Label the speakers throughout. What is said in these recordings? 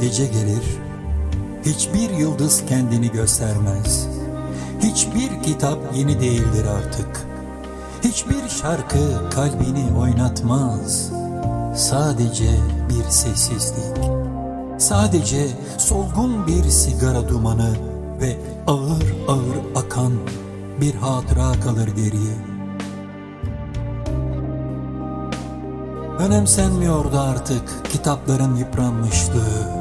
Speaker 1: gece gelir, hiçbir yıldız kendini göstermez. Hiçbir kitap yeni değildir artık. Hiçbir şarkı kalbini oynatmaz. Sadece bir sessizlik. Sadece solgun bir sigara dumanı ve ağır ağır akan bir hatıra kalır geriye. Önemsenmiyordu artık kitapların yıpranmışlığı.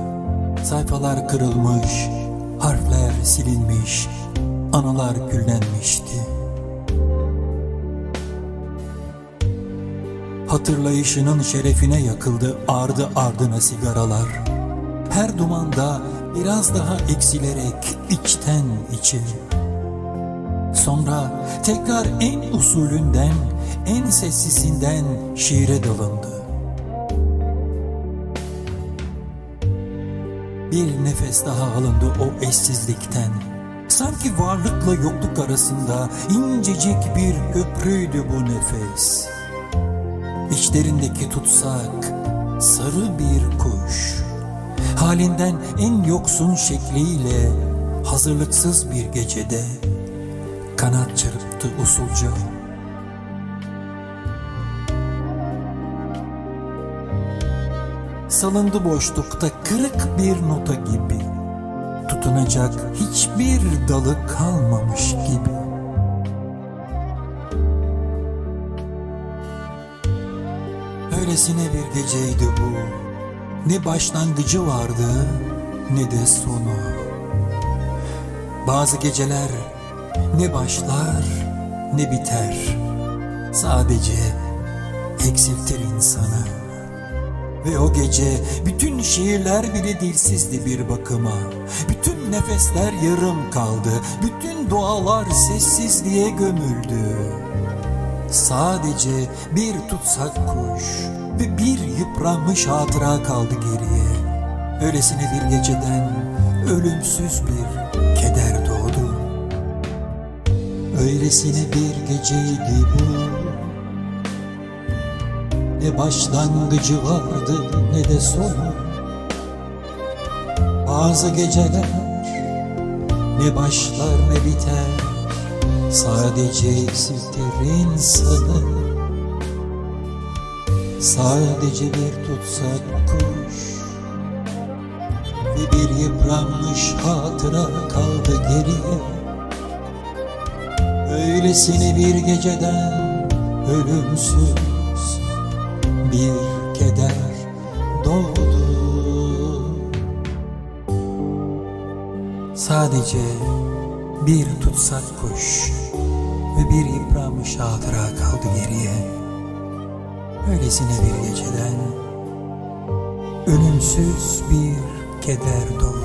Speaker 1: Sayfalar kırılmış, harfler silinmiş, anılar küllenmişti. Hatırlayışının şerefine yakıldı ardı ardına sigaralar. Her dumanda biraz daha eksilerek içten içe. Sonra tekrar en usulünden, en sessisinden şiire dalındı. Bir nefes daha alındı o eşsizlikten. Sanki varlıkla yokluk arasında incecik bir köprüydü bu nefes. İçlerindeki tutsak sarı bir kuş. Halinden en yoksun şekliyle hazırlıksız bir gecede kanat çırptı usulca. Salındı boşlukta kırık bir nota gibi. Tutunacak hiçbir dalı kalmamış gibi. Öylesine bir geceydi bu. Ne başlangıcı vardı ne de sonu. Bazı geceler ne başlar ne biter. Sadece eksiltir insanı. Ve o gece bütün şiirler bile dilsizdi bir bakıma. Bütün nefesler yarım kaldı. Bütün dualar sessizliğe gömüldü. Sadece bir tutsak kuş ve bir yıpranmış hatıra kaldı geriye. Öylesine bir geceden ölümsüz bir Öylesine bir geceydi bu. Ne başlangıcı vardı ne de sonu. Bazı geceler ne başlar ne biter. Sadece eksiltir insanı Sadece bir tutsak kuş Ve bir yıpranmış hatıra kaldı geriye Öylesine bir geceden ölümsüz bir keder doğdu Sadece bir tutsak kuş ve bir yıpranmış hatıra kaldı geriye. Öylesine bir geceden ölümsüz bir keder doğdu.